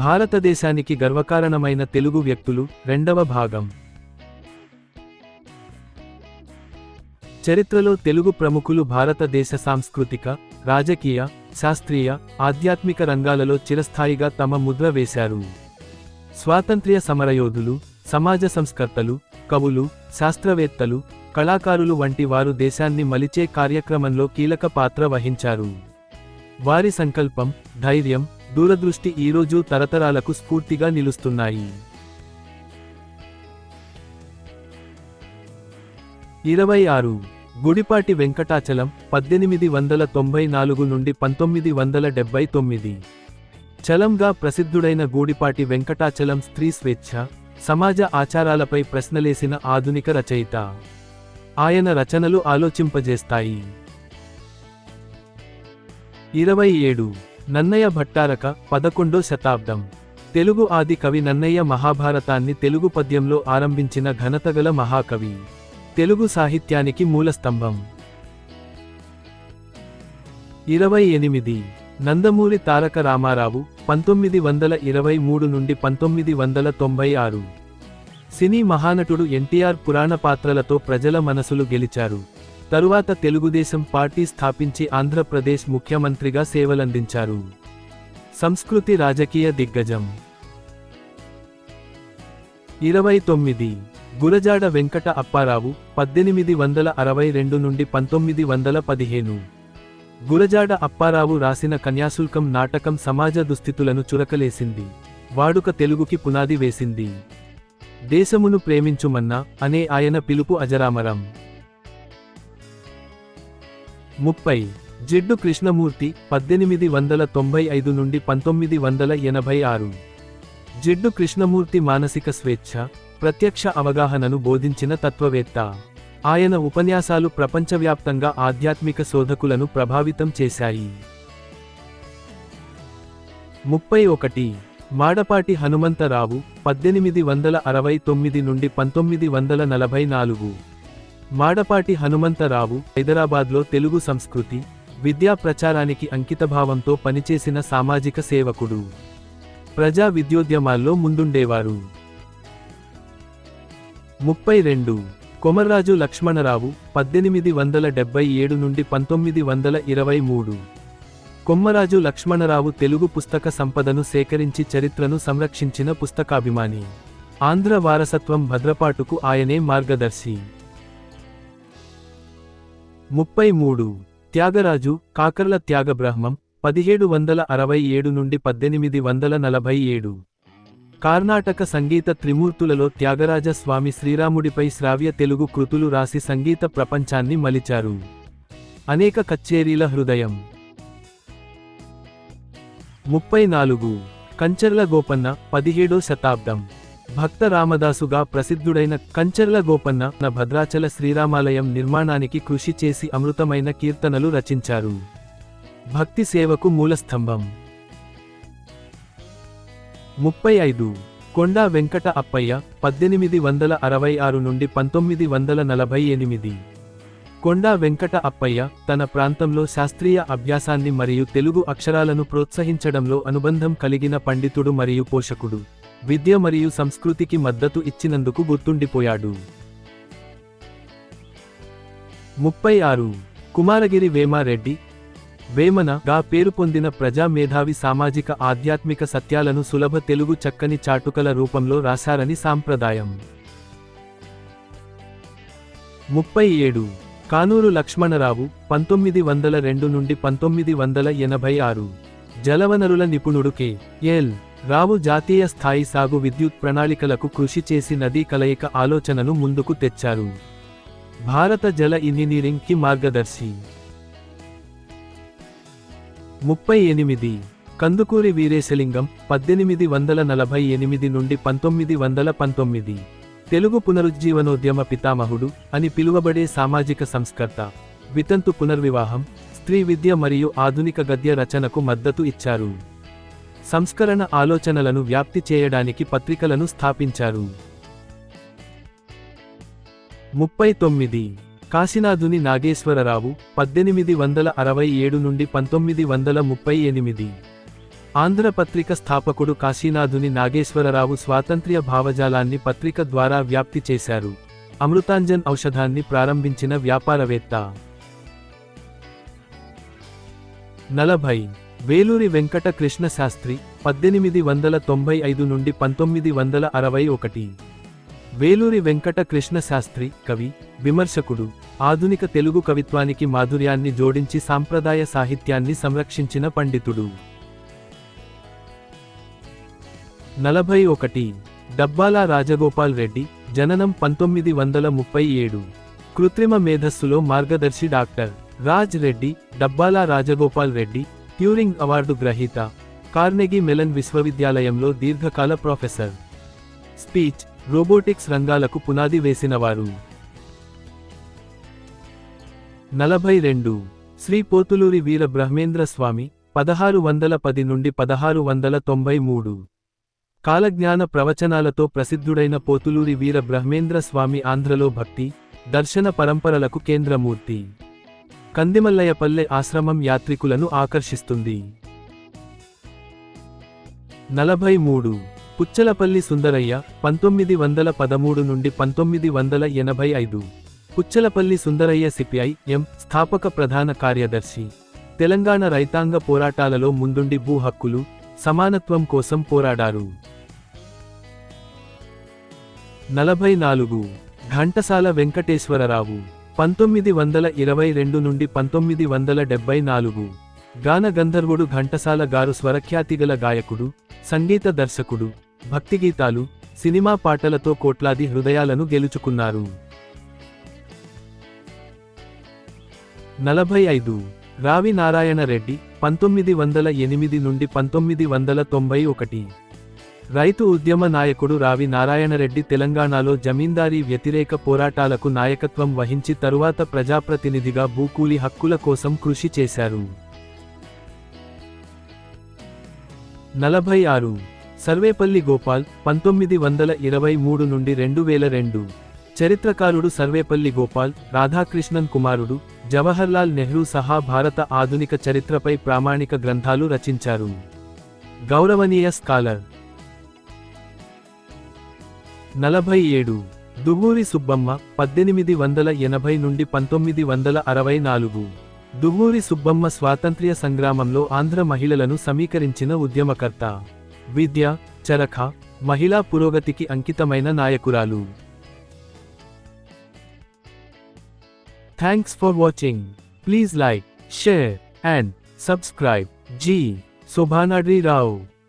భారతదేశానికి గర్వకారణమైన తెలుగు వ్యక్తులు రెండవ భాగం. చరిత్రలో తెలుగు ప్రముఖులు భారతదేశ సాంస్కృతిక రాజకీయ శాస్త్రీయ ఆధ్యాత్మిక రంగాలలో చిరస్థాయిగా తమ ముద్ర వేశారు. స్వాతంత్ర్య సమరయోధులు సమాజ సంస్కర్తలు కవులు శాస్త్రవేత్తలు కళాకారులు వంటి వారు దేశాన్ని మలిచే కార్యక్రమంలో కీలక పాత్ర వహించారు. వారి సంకల్పం ధైర్యం దూరదృష్టి ఈరోజు తరతరాలకు స్ఫూర్తిగా నిలుస్తున్నాయి. ఇరవై ఆరు. గుడిపాటి వెంకటాచలం పద్దెనిమిది వందల తొంభై నాలుగు నుండి పంతొమ్మిది వందల డెబ్బై తొమ్మిది. చలంగా ప్రసిద్ధుడైన గూడిపాటి వెంకటాచలం స్త్రీ స్వేచ్ఛ సమాజ ఆచారాలపై ప్రశ్నలేసిన ఆధునిక రచయిత. ఆయన రచనలు ఆలోచింపజేస్తాయి. ఇరవై ఏడు. నన్నయ్య భట్టారక పదకొండో శతాబ్దం. తెలుగు ఆది కవి నన్నయ్య మహాభారతాన్ని తెలుగు పద్యంలో ఆరంభించిన ఘనతగల మహాకవి. తెలుగు సాహిత్యానికి మూలస్తంభం. ఇరవై ఎనిమిది. నందమూరి తారక రామారావు పంతొమ్మిది వందల ఇరవై మూడు నుండి పంతొమ్మిది వందల తొంభై ఆరు. సినీ మహానటుడు ఎన్టీఆర్ పురాణ పాత్రలతో ప్రజల మనసులు గెలిచారు. తరువాత తెలుగుదేశం పార్టీ స్థాపించి ఆంధ్రప్రదేశ్ ముఖ్యమంత్రిగా సేవలందించారు. సంస్కృతి రాజకీయ దిగ్గజం. ఇరవై తొమ్మిది. గురజాడ వెంకట అప్పారావు పద్దెనిమిది వందల అరవై రెండు నుండి పంతొమ్మిది వందల పదిహేను. గురజాడ అప్పారావు రాసిన కన్యాశుల్కం నాటకం సమాజ దుస్థితులను చురకలేసింది. వాడుక తెలుగుకి పునాది వేసింది. దేశమును ప్రేమించుమన్నా అనే ఆయన పిలుపు అజరామరం. ముప్పై. జిడ్డు కృష్ణమూర్తి పద్దెనిమిది వందల తొంభై ఐదు నుండి పంతొమ్మిది వందల ఎనభై ఆరు. జిడ్డు కృష్ణమూర్తి మానసిక స్వేచ్ఛ ప్రత్యక్ష అవగాహనను బోధించిన తత్వవేత్త. ఆయన ఉపన్యాసాలు ప్రపంచవ్యాప్తంగా ఆధ్యాత్మిక శోధకులను ప్రభావితం చేశాయి. ముప్పై ఒకటి. మాడపాటి హనుమంతరావు పద్దెనిమిది వందల అరవై తొమ్మిది నుండి పంతొమ్మిది వందల నలభై నాలుగు. మాడపాటి హనుమంతరావు హైదరాబాద్లో తెలుగు సంస్కృతి విద్యా ప్రచారానికి అంకితభావంతో పనిచేసిన సామాజిక సేవకుడు. ప్రజా విద్యోద్యమాల్లో ముందుండేవారు. ముప్పై రెండు కొమర్రాజు లక్ష్మణరావు పద్దెనిమిది వందల డెబ్బై ఏడు నుండి పంతొమ్మిది వందల ఇరవై మూడు. కొమ్మరాజు లక్ష్మణరావు తెలుగు పుస్తక సంపదను సేకరించి చరిత్రను సంరక్షించిన పుస్తకాభిమాని. ఆంధ్ర వారసత్వం భద్రపాటుకు ఆయనే మార్గదర్శి. ముప్పై మూడు. త్యాగరాజు కాకర్ల త్యాగబ్రహ్మం పదిహేడు వందల అరవై ఏడు నుండి పద్దెనిమిది వందల నలభై ఏడు. కర్ణాటక సంగీత త్రిమూర్తులలో త్యాగరాజ స్వామి శ్రీరాముడిపై శ్రావ్య తెలుగు కృతులు రాసి సంగీత ప్రపంచాన్ని మలిచారు. అనేక కచ్చేరీల హృదయం. ముప్పై నాలుగు. కంచర్ల గోపన్న పదిహేడో శతాబ్దం. భక్త రామదాసుగా ప్రసిద్ధుడైన కంచర్ల గోపన్న భద్రాచల శ్రీరామాలయం నిర్మాణానికి కృషి చేసి అమృతమైన కీర్తనలు రచించారు. భక్తి సేవకు మూలస్తంభం. ముప్పై ఐదు. కొండా వెంకట అప్పయ్య పద్దెనిమిది వందల అరవై ఆరు నుండి పంతొమ్మిది వందల నలభై ఎనిమిది. కొండా వెంకట అప్పయ్య తన ప్రాంతంలో శాస్త్రీయ అభ్యాసాన్ని మరియు తెలుగు అక్షరాలను ప్రోత్సహించడంలో అనుబంధం కలిగిన పండితుడు మరియు పోషకుడు. విద్య మరియు సంస్కృతికి మద్దతు ఇచ్చినందుకు గుర్తుండిపోయాడు. ముప్పై ఆరు. కుమారగిరి వేమారెడ్డి వేమన గా పేరు పొందిన ప్రజా మేధావి సామాజిక ఆధ్యాత్మిక సత్యాలను సులభ తెలుగు చక్కని చాటుకల రూపంలో రాశారని సాంప్రదాయం. ముప్పై ఏడు. కానూరు లక్ష్మణరావు పంతొమ్మిది వందల రెండు నుండి పంతొమ్మిది వందల ఎనభై ఆరు. జలవనరుల నిపుణుడు కె. ఎల్. రావు జాతీయ స్థాయి సాగు విద్యుత్ ప్రణాళికలకు కృషి చేసి నదీ కలయిక ఆలోచనను ముందుకు తెచ్చారు. భారత జల ఇంజనీరింగ్కి మార్గదర్శి. ముప్పై ఎనిమిది. కందుకూరి వీరేశలింగం పద్దెనిమిది వందల నలభై ఎనిమిది నుండి పంతొమ్మిది వందల పంతొమ్మిది. తెలుగు పునరుజ్జీవనోద్యమ పితామహుడు అని పిలువబడే సామాజిక సంస్కర్త. వితంతు పునర్వివాహం స్త్రీ విద్య మరియు ఆధునిక గద్య రచనకు మద్దతు ఇచ్చారు. సంస్కరణ ఆలోచనలను వ్యాప్తి చేయడానికి పత్రికలను స్థాపించారు. ముప్పై తొమ్మిది. కాశీనాథుని నాగేశ్వరరావు పద్దెనిమిది వందల అరవై ఏడు నుండి పంతొమ్మిది వందల ముప్పై ఎనిమిది. ఆంధ్రపత్రిక స్థాపకుడు కాశీనాథుని నాగేశ్వరరావు స్వాతంత్ర్య భావజాలాన్ని పత్రిక ద్వారా వ్యాప్తి చేశారు. అమృతాంజన్ ఔషధాన్ని ప్రారంభించిన వ్యాపారవేత్త. నలభై. వేలూరి వెంకట కృష్ణ శాస్త్రి పద్దెనిమిది వందల తొంభై ఐదు నుండి పంతొమ్మిది వందల అరవై ఒకటి. వేలూరి వెంకట కృష్ణ శాస్త్రి కవి విమర్శకుడు ఆధునిక తెలుగు కవిత్వానికి మాధుర్యాన్ని జోడించి సాంప్రదాయ సాహిత్యాన్ని సంరక్షించిన పండితుడు. నలభై ఒకటి. డబ్బాల రాజగోపాల్ రెడ్డి జననం పంతొమ్మిది వందల ముప్పై ఏడు. కృత్రిమ మేధస్సులో మార్గదర్శి doctor. Raj Reddy Dabbala Rajagopal Reddy Turing award గ్రహీత కార్నెగీ మెలన్ విశ్వవిద్యాలయంలో దీర్ఘకాల ప్రొఫెసర్. స్పీచ్ రోబోటిక్స్ రంగాలకు పునాది వేసినవారు. నలభై రెండు శ్రీ పోతులూరి వీర బ్రహ్మేంద్ర స్వామి పదహారు వందల పది నుండి పదహారు వందల తొంభై మూడు. కాలజ్ఞాన ప్రవచనాలతో ప్రసిద్ధుడైన పోతులూరి వీర బ్రహ్మేంద్ర స్వామి ఆంధ్రలో భక్తి దర్శన పరంపరలకు కేంద్రమూర్తి. కందిమల్లయ్యపల్లె ఆశ్రమం యాత్రికులను ఆకర్షిస్తుంది. నలభై మూడు పుచ్చలపల్లి సుందరయ్య పంతొమ్మిది వందల పదమూడు నుండి పంతొమ్మిది వందల ఎనభై ఐదు పుచ్చలపల్లి సుందరయ్య సిపిఐ ఎం స్థాపక ప్రధాన కార్యదర్శి. తెలంగాణ రైతాంగ పోరాటాలలో ముందుండి భూ హక్కులు సమానత్వం కోసం పోరాడారు. నలభై నాలుగు ఘంటసాల వెంకటేశ్వరరావు. పంతొమ్మిది వందల ఇరవై రెండు నుండి పంతొమ్మిది వందల డెబ్బై నాలుగు. గాన గంధర్వుడు ఘంటసాల గారు స్వరఖ్యాతిగల గాయకుడు సంగీత దర్శకుడు భక్తిగీతాలు సినిమా పాటలతో కోట్లాది హృదయాలను గెలుచుకున్నారు. నలభై ఐదు. రావి నారాయణ రెడ్డి పంతొమ్మిది వందల ఎనిమిది నుండి పంతొమ్మిది వందల తొంభై ఒకటి. రైతు ఉద్యమ నాయకుడు రావి నారాయణరెడ్డి తెలంగాణలో జమీందారీ వ్యతిరేక పోరాటాలకు నాయకత్వం వహించి తరువాత ప్రజాప్రతినిధిగా భూకూలి హక్కుల కోసం కృషి చేశారు. నలభై ఆరు. సర్వేపల్లి గోపాల్ పంతొమ్మిది వందల ఇరవై మూడు నుండి రెండు వేల రెండు. చరిత్రకారుడు సర్వేపల్లి గోపాల్ రాధాకృష్ణన్ కుమారుడు జవహర్లాల్ నెహ్రూ సహా భారత ఆధునిక చరిత్రపై ప్రామాణిక గ్రంథాలు రచించారు. గౌరవనీయ స్కాలర్ నలభై ఏడు దువ్వూరి సుబ్బమ్మ పద్దెనిమిది వందల ఎనభై నుండి పంతొమ్మిది వందల అరవై నాలుగు. దువ్వూరి సుబ్బమ్మ స్వాతంత్ర్య సంగ్రామంలో ఆంధ్ర మహిళలను సమీకరించిన ఉద్యమకర్త. విద్య చరఖ మహిళా పురోగతికి అంకితమైన నాయకురాలు. Thanks for watching. Please like share and subscribe. G. Shobhanadri Rao.